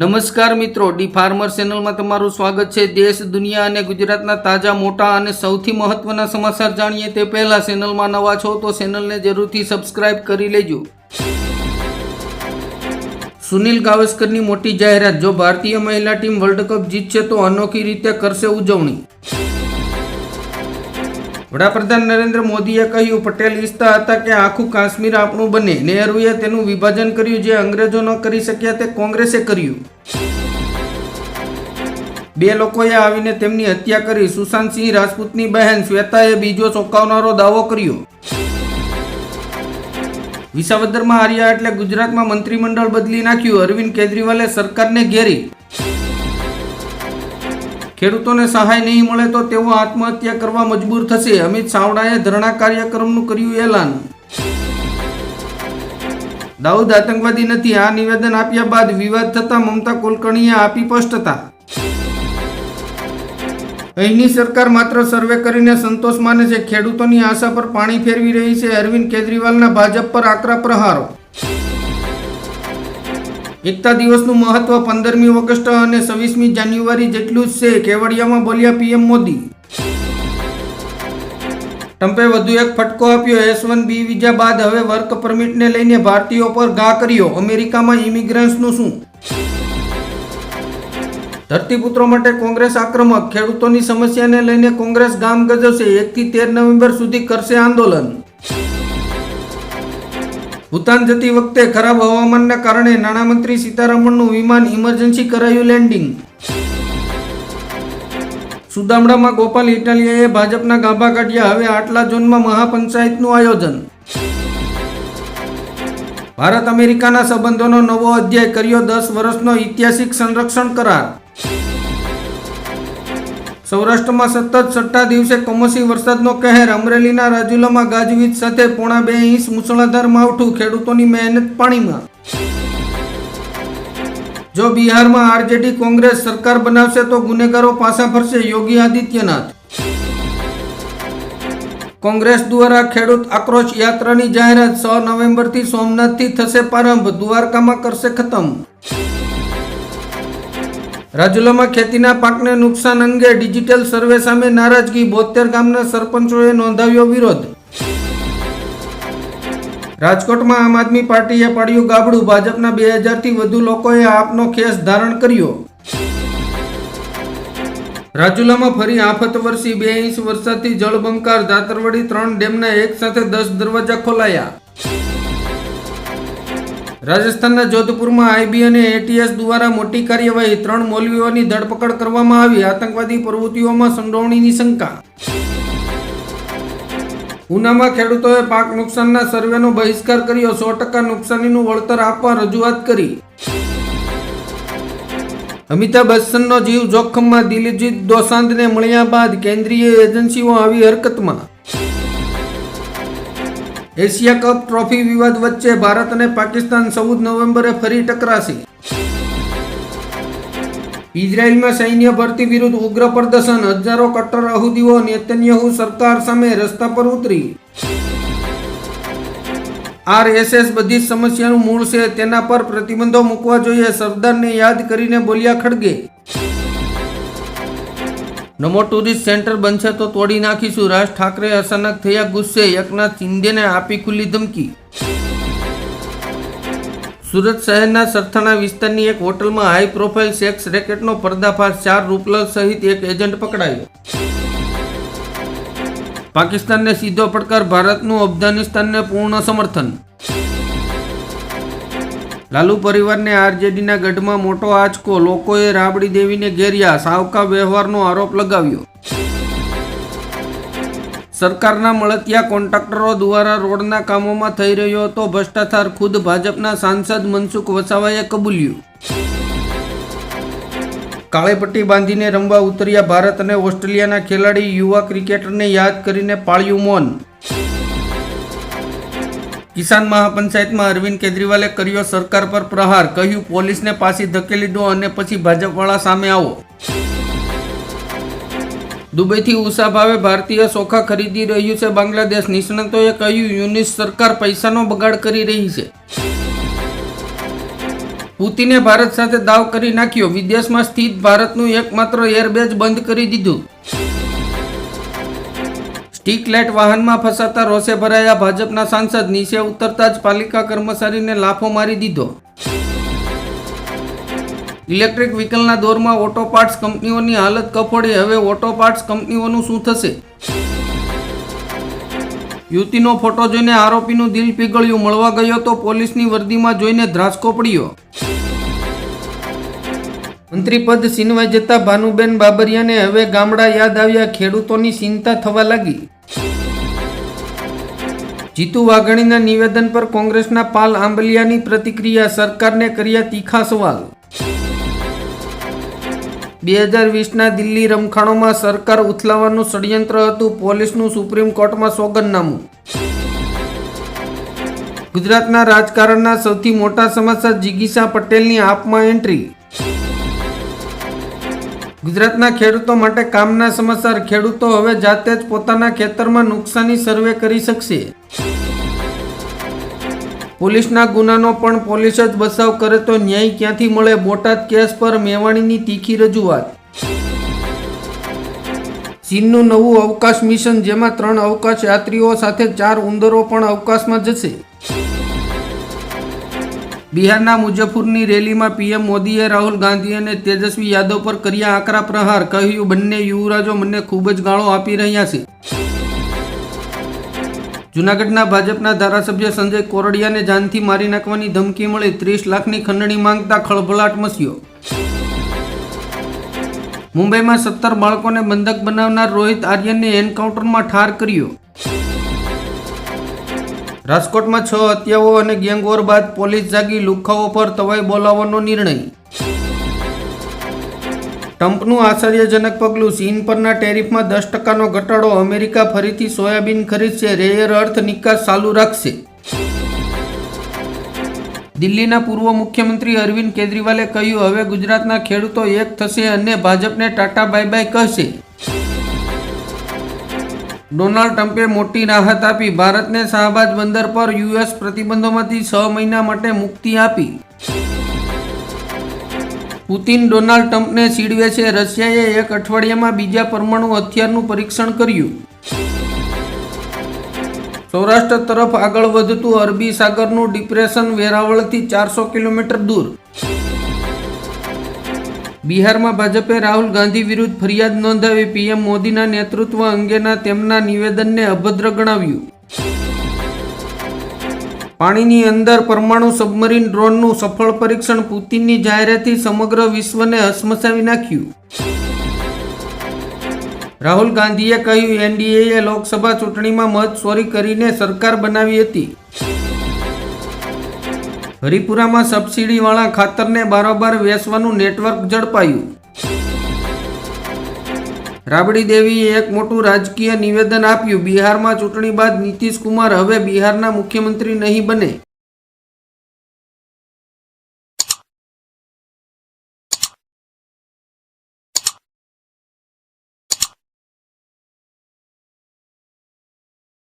નમસ્કાર મિત્રો, D farmer ચેનલમાં તમારું સ્વાગત છે. દેશ, દુનિયા અને ગુજરાતના તાજા, મોટા અને સૌથી મહત્વના સમાચાર જાણીએ તે પહેલા ચેનલમાં નવા છો તો ચેનલને જરૂરથી સબસ્ક્રાઇબ કરી લેજો. સુનિલ ગાવસ્કરની મોટી જાહેરાત, જો ભારતીય મહિલા ટીમ વર્લ્ડ કપ જીતશે તો અનોખી રીતે કરશે ઉજવણી. વડાપ્રધાન નરેન્દ્ર મોદીએ કહ્યું, પટેલ ઈચ્છતા હતા કે આખું કાશ્મીર આપણું બને. નહેરુએ તેનું વિભાજન કર્યું, જે અંગ્રેજો ન કરી શક્યા તે કોંગ્રેસે કર્યું. બે લોકોએ આવીને તેમની હત્યા કરી. સુશાંતસિંહ રાજપૂતની બહેન શ્વેતાએ બીજો ચોંકાવનારો દાવો કર્યો. વિસાવદરમાં હાર્યા એટલે ગુજરાતમાં મંત્રીમંડળ બદલી નાખ્યું. અરવિંદ કેજરીવાલે સરકારને ઘેરી. ખેડૂતોને સહાય નહીં મળે તો તેઓ આત્મહત્યા કરવા મજબૂર થશે. અમિત ચાવડાએ ધરણા કાર્યક્રમનું કર્યું એલાન. દાઉદ આતંકવાદી નથી. આ નિવેદન આપ્યા બાદ વિવાદ થતા મમતા કુલકર્ણીએ આપી સ્પષ્ટતા. અહીંની સરકાર માત્ર સર્વે કરીને સંતોષ માને છે. ખેડૂતોની આશા પર પાણી ફેરવી રહી છે. અરવિંદ કેજરીવાલના ભાજપ પર આકરા પ્રહારો. એકતા દિવસનું મહત્વ પંદરમી ઓગસ્ટ અને છવ્વીસમી જાન્યુઆરી જેટલું જ છે, કેવડિયામાં બોલ્યા પીએમ મોદી. ટ્રમ્પે વધુ એક ફટકો આપ્યો, એસ વન બી વિઝા બાદ હવે વર્ક પરમિટને લઈને ભારતીયો પર ઘા કર્યો, અમેરિકામાં ઇમિગ્રન્ટ્સનું શું? ધરતીપુત્રો માટે કોંગ્રેસ આક્રમક, ખેડૂતોની સમસ્યાને લઈને કોંગ્રેસ ગામ ગજવશે એકથી તેર નવેમ્બર સુધી કરશે આંદોલન. ભૂતાન જતી વખતે ખરાબ હવામાનના કારણે નાણામંત્રી સીતારમણનું વિમાન ઇમરજન્સી કરાયું લેન્ડિંગ. સુદામડામાં ગોપાલ ઇટાલિયાએ ભાજપના ગાભા કાઢ્યા. હવે આટલા ઝોનમાં મહાપંચાયતનું આયોજન. ભારત અમેરિકાના સંબંધોનો નવો અધ્યાય કર્યો. દસ વર્ષનો ઐતિહાસિક સંરક્ષણ કરાર. સૌરાષ્ટ્રમાં સતત છઠ્ઠા દિવસે કમોસમી વરસાદનો કહેર. અમરેલીના રાજુલામાં ગાજવીજ સાથે પોણા બે ઇંચ મુસળાધાર માવઠું. ખેડૂતોની મહેનત પાણીમાં. જો બિહારમાં આરજેડી કોંગ્રેસ સરકાર બનાવશે તો ગુનેગારો પાછા ફરશે યોગી આદિત્યનાથ. કોંગ્રેસ દ્વારા ખેડૂત આક્રોશ યાત્રાની જાહેરાત, છ નવેમ્બરથી સોમનાથથી થશે પ્રારંભ. દ્વારકામાં કરશે ખતમ. રાજુલામાં ખેતીના પાકને નુકસાન અંગે ડિજિટલ સર્વે સામે નારાજગી. બોતેર ગામના સરપંચોએ નોંધાવ્યો વિરોધ. રાજકોટમાં આમ આદમી પાર્ટીએ પાડ્યું ગાબડું. ભાજપના બે હજારથી વધુ લોકોએ આપનો ખેસ ધારણ કર્યો. રાજુલામાં ફરી આફત વરસી. બે ઇંચ વરસાદથી જળબંકાર. દાતરવડી ત્રણ ડેમના એક સાથે દસ દરવાજા ખોલાયા. રાજસ્થાનના જોધપુરમાં આઈબી અને એટીએસ દ્વારા મોટી કાર્યવાહી, ત્રણ મૌલવીઓની ધરપકડ કરવામાં આવી, આતંકવાદી પ્રવૃત્તિઓમાં સંડોવણીની શંકા. ઉનામાં ખેડૂતોએ પાક નુકસાનના સર્વેનો બહિષ્કાર કર્યો, સો ટકા નુકસાનીનું વળતર આપવા રજૂઆત કરી. અમિતાભ બચ્ચનનો જીવ જોખમમાં દિલીપજીત દોસાંધને મળ્યા બાદ કેન્દ્રીય એજન્સીઓ આવી હરકતમાં. એશિયા કપ ટ્રોફી વિવાદ વચ્ચે ભારત અને પાકિસ્તાન ચૌદ નવેમ્બરે ફરી ટકરાશે. ઇઝરાયલમાં સૈન્ય ભરતી વિરુદ્ધ ઉગ્ર પ્રદર્શન. હજારો કટ્ટર અહુદીઓ નેતન્યાહુ સરકાર સામે રસ્તા પર ઉતરી. આરએસએસ બધી જ સમસ્યાનું મૂળ છે. તેના પર પ્રતિબંધો મૂકવા જોઈએ. સરદારને યાદ કરીને બોલ્યા ખડગે. નમો ટુરિસ્ટ સેન્ટર બનશે તો તોડી નાખીશું. રાજ ઠાકરે અચાનક થયા ગુસ્સે. એકનાથ શિંદેને આપી ખુલ્લી ધમકી. સુરત શહેરના સરથાણા વિસ્તારની એક હોટલમાં હાઈ પ્રોફાઇલ સેક્સ રેકેટનો પર્દાફાશ. ચાર રૂપલર સહિત એક એજન્ટ પકડાયો. પાકિસ્તાનને સીધો પડકાર. ભારતનું અફઘાનિસ્તાનને પૂર્ણ સમર્થન. લાલુ પરિવારને આરજેડીના ગઢમાં મોટો આંચકો. લોકોએ રાબડી દેવીને ઘેર્યા. સાવકા વ્યવહારનો આરોપ લગાવ્યો. સરકારના મળતિયા કોન્ટ્રાક્ટરો દ્વારા રોડના કામોમાં થઈ રહ્યો હતો ભ્રષ્ટાચાર. ખુદ ભાજપના સાંસદ મનસુખ વસાવાએ કબૂલ્યું. કાળેપટ્ટી બાંધીને રમવા ઉતર્યા ભારત અને ઓસ્ટ્રેલિયાના ખેલાડી. યુવા ક્રિકેટરને યાદ કરીને પાળ્યું મૌન. કિસાન મહાપંચાયતમાં અરવિંદ કેજરીવાલે કર્યો સરકાર પર પ્રહાર, કહ્યું પોલીસને પાછી ધકેલી દો અને પછી ભાજપવાળા સામે આવો. દુબઈથી ઉષા ભાવે ભારતીય ચોખા ખરીદી રહ્યું છે બાંગ્લાદેશ. નિષ્ણાતોએ કહ્યું, યુનિસ સરકાર પૈસાનો બગાડ કરી રહી છે. પુતિને ભારત સાથે દાવ કરી નાખ્યો. વિદેશમાં સ્થિત ભારતનું એકમાત્ર એરબેઝ બંધ કરી દીધું. સ્ટીક લાઇટ વાહનમાં ફસાતા રોષે ભરાયા ભાજપના સાંસદ, નીચે ઉતરતા જ પાલિકા કર્મચારીને લાફો મારી દીધો. ઇલેક્ટ્રિક વ્હીકલના દોરમાં ઓટો પાર્ટ્સ કંપનીઓની હાલત કફોડી, હવે ઓટો પાર્ટ્સ કંપનીઓનું શું થશે? યુવતીનો ફોટો જોઈને આરોપીનું દિલ પીગળ્યું, મળવા ગયો તો પોલીસની વર્દીમાં જોઈને ધ્રાસકો પડ્યો. મંત્રીપદ છીનવાઈ જતા ભાનુબેન બાબરિયાને હવે ગામડા યાદ આવ્યા, ખેડૂતોની ચિંતા થવા લાગી. જીતુ વાઘાણીના નિવેદન પર કોંગ્રેસના પાલ આંબલિયાની પ્રતિક્રિયા, સરકારને કર્યા તીખા સવાલ. બે હજાર વીસના દિલ્હી રમખાણોમાં સરકાર ઉથલાવવાનું ષડયંત્ર હતું, પોલીસનું સુપ્રીમ કોર્ટમાં સોગંદનામું. ગુજરાતના રાજકારણના સૌથી મોટા સમાચાર, જિગીસા પટેલની આપમાં એન્ટ્રી. ગુજરાતના ખેડૂતો માટે કામના સમાચાર ખેડૂતો હવે જાતે જ પોતાના ખેતરમાં નુકસાની સર્વે કરી શકશે. પોલીસના ગુનાનો પણ પોલીસ જ બચાવ કરે તો ન્યાય ક્યાંથી મળે? બોટાદ કેસ પર મેવાણીની તીખી રજૂઆત. ચીનનું નવું અવકાશ મિશન, જેમાં ત્રણ અવકાશ યાત્રીઓ સાથે ચાર ઉંદરો પણ અવકાશમાં જશે. બિહારના મુજફ્ફરની રેલીમાં પીએમ મોદીએ રાહુલ ગાંધી અને તેજસ્વી યાદવ પર કર્યા આકરા પ્રહાર, કહ્યું, બંને યુવરાજો મને ખૂબ જ ગાળો આપી રહ્યા છે. જૂનાગઢના ભાજપના ધારાસભ્ય સંજય કોરડિયાને જાનથી મારી નાખવાની ધમકી મળી ત્રીસ લાખની ખંડણી માંગતા ખળભળાટ મસ્યો મુંબઈમાં સત્તર બાળકોને બંધક બનાવનાર રોહિત આર્યનને એન્કાઉન્ટરમાં ઠાર કર્યો. રાજકોટમાં છ હત્યાઓ અને ગેંગવોર બાદ પોલીસ જાગી લુખાઓ પર તવાઈ બોલાવવાનો નિર્ણય. ટ્રમ્પનું આશ્ચર્યજનક પગલું ચીન પરના ટેરિફમાં દસ ટકાનો ઘટાડો અમેરિકા ફરીથી સોયાબીન ખરીદશે, રેયર અર્થ નિકાસ ચાલુ રાખશે. દિલ્હીના પૂર્વ મુખ્યમંત્રી અરવિંદ કેજરીવાલે કહ્યું, હવે ગુજરાતના ખેડૂતો એક થશે અને ભાજપને ટાટા બાય બાય કહેશે. ડોનાલ્ડ ટ્રમ્પે મોટી રાહત આપી. ભારતને શાહબાજ બંદર પર યુએસ પ્રતિબંધોમાંથી છ મહિના માટે મુક્તિ આપી. પુતિન ડોનાલ્ડ ટ્રમ્પને સીડવે છે. રશિયાએ એક અઠવાડિયામાં બીજા પરમાણુ હથિયારનું પરીક્ષણ કર્યું. સૌરાષ્ટ્ર તરફ આગળ વધતું અરબી સાગરનું ડિપ્રેશન વેરાવળથી ચારસો કિલોમીટર દૂર. બિહારમાં ભાજપે રાહુલ ગાંધી વિરુદ્ધ ફરિયાદ નોંધાવી પીએમ મોદીના નેતૃત્વ અંગેના તેમના નિવેદનને અભદ્ર ગણાવ્યું. પાણીની અંદર પરમાણુ સબમરીન ડ્રોનનું સફળ પરીક્ષણ પુતિનની જાહેરાતથી સમગ્ર વિશ્વને હસમસાવી નાખ્યું. રાહુલ ગાંધીએ કહ્યું, એનડીએએ લોકસભા ચૂંટણીમાં મત ચોરી કરીને સરકાર બનાવી હતી. હરિપુરામાં સબસિડીવાળા ખાતરને બારોબાર વેચવાનું નેટવર્ક ઝડપાયું. રાબડી દેવીએ એક મોટું રાજકીય નિવેદન આપ્યું. બિહારમાં ચૂંટણી બાદ નીતિશ કુમાર હવે બિહારના મુખ્યમંત્રી નહીં બને.